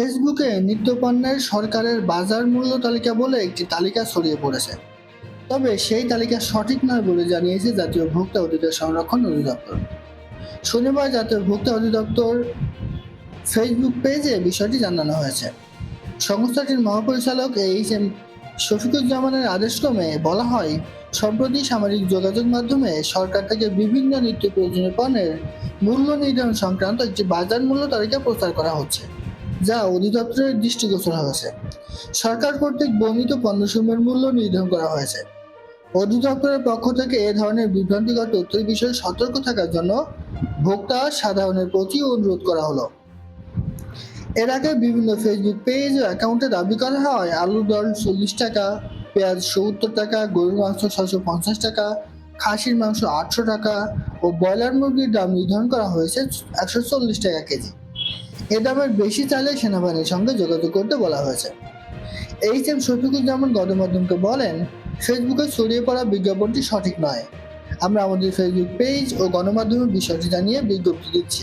ফেসবুকে নিত্যপণ্যের সরকারের বাজার মূল্য তালিকা বলে একটি তালিকা ছড়িয়ে পড়েছে। তবে সেই তালিকা সঠিক নয় বলে জানিয়েছে জাতীয় ভোক্তা অধিকার সংরক্ষণ অধিদপ্তর। শনিবার জাতীয় ভোক্তা অধিদপ্তর ফেসবুক পেজে বিষয়টি জানানো হয়েছে। সংস্থাটির মহাপরিচালক এইচ এম শফিকুজ্জামানের আদেশক্রমে বলা হয়, সম্প্রতি সামাজিক যোগাযোগ মাধ্যমে সরকার থেকে বিভিন্ন নিত্য প্রয়োজনীয় পণ্যের মূল্য নির্ধারণ সংক্রান্ত একটি বাজার মূল্য তালিকা প্রচার করা হচ্ছে। যা অধিদপ্তরের দৃষ্টিগোচর হয়েছে। সরকার কর্তৃক বর্ণিত পণ্যসমূহের মূল্য নির্ধারণ করা হয়েছে। অধিদপ্তরের পক্ষ থেকে এ ধরনের বিভ্রান্তিকর তথ্যের বিষয়ে সতর্ক থাকার জন্য ভোক্তা সাধারণের প্রতি অনুরোধ করা হলো। এর আগে বিভিন্ন ফেসবুক পেজ ও অ্যাকাউন্টে দাবি করা হয়, আলুর দল চল্লিশ টাকা, পেঁয়াজ সত্তর টাকা, গরুর মাংস ছশো পঞ্চাশ টাকা, খাসির মাংস আটশো টাকা ও ব্রয়লার মুরগির দাম নির্ধারণ করা হয়েছে একশো চল্লিশ টাকা কেজি। এ বেশি চালে সেনাবাহিনীর সঙ্গে যোগাযোগ করতে বলা হয়েছে। এইচ এম শফিকুজ্জামান গণমাধ্যমকে বলেন, ফেসবুকে ছড়িয়ে পড়া বিজ্ঞাপনটি সঠিক নয়। আমরা আমাদের ফেসবুক পেজ ও গণমাধ্যমের বিষয়টি জানিয়ে বিজ্ঞপ্তি দিচ্ছি।